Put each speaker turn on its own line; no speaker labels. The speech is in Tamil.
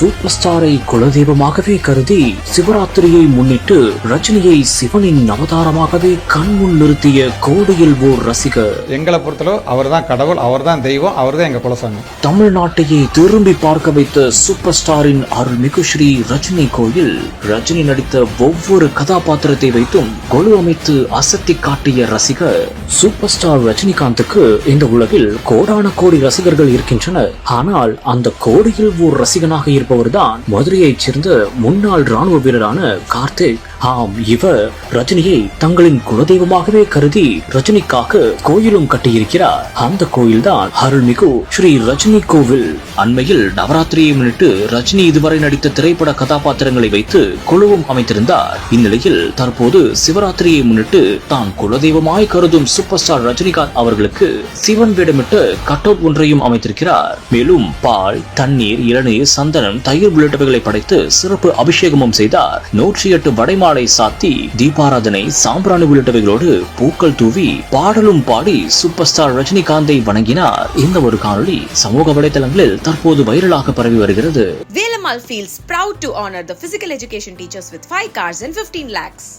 சூப்பர் ஸ்டாரை குலதெய்வமாகவே கருதி சிவராத்திரியை முன்னிட்டு ரஜினியை சிவனின் அவதாரமாகவே கண்முன் நிறுத்திய கோடியில் ஓர் ரசிகர்.
எங்களை பொறுத்தளவு அவர் தான் கடவுள் அவர் தான் தெய்வம் அவர் தான் எங்கள் குலசாமி.
தமிழ்நாட்டையே திரும்பி பார்க்க வைத்த சூப்பர் ஸ்டாரின் அருள்மிகு ஸ்ரீ ரஜினி கோயில் ரஜினி நடித்த ஒவ்வொரு கதாபாத்திரத்தை வைத்தும் கொலு அமைத்து அசத்தி காட்டிய ரசிகர். சூப்பர் ஸ்டார் ரஜினிகாந்துக்கு இந்த உலகில் கோடான கோடி ரசிகர்கள் இருக்கின்றனர். ஆனால் அந்த கோடியில் ஓர் ரசிகனாக இருப்பவர்தான் மதுரையைச் சேர்ந்த முன்னாள் ராணுவ வீரரான கார்த்திக் ஆம் இவர் ரஜினியை தங்களின் குலதெய்வமாகவே கருதி ரஜினிக்காக கோயிலும் கட்டியிருக்கிறார். அந்த கோயில்தான் அருள்மிகு ஸ்ரீ ரஜினி கோவில். அண்மையில் நவராத்திரியை முன்னிட்டு ரஜினி இதுவரை நடித்த திரைப்பட கதாபாத்திரங்களை வைத்து குழுவும் அமைத்திருந்தார். இந்நிலையில் தற்போது சிவராத்திரியை முன்னிட்டு தான் குலதெய்வமாய் கருதும் சூப்பர் ஸ்டார் ரஜினிகாந்த் அவர்களுக்கு சிவன் வேடமிட்டு கட் அவுட் ஒன்றையும் அமைத்திருக்கிறார். மேலும் பால் தண்ணீர் இளநீர் சந்தனம் தயிர் உள்ளிட்டவைகளை படைத்து சிறப்பு அபிஷேகமும் செய்தார். நூற்றி எட்டு வடைமாலை சாத்தி தீபாராதனை சாம்பிராணி உள்ளிட்டவைகளோடு பூக்கள் தூவி பாடலும் பாடி சூப்பர் ஸ்டார் ரஜினிகாந்தை வணங்கினார். இந்த ஒரு காணொளி சமூக வலைதளங்களில் தற்போது வைரலாக பரவி வருகிறது.
Velamal feels proud to honor the physical education teachers with 5 cars and 15 lakhs.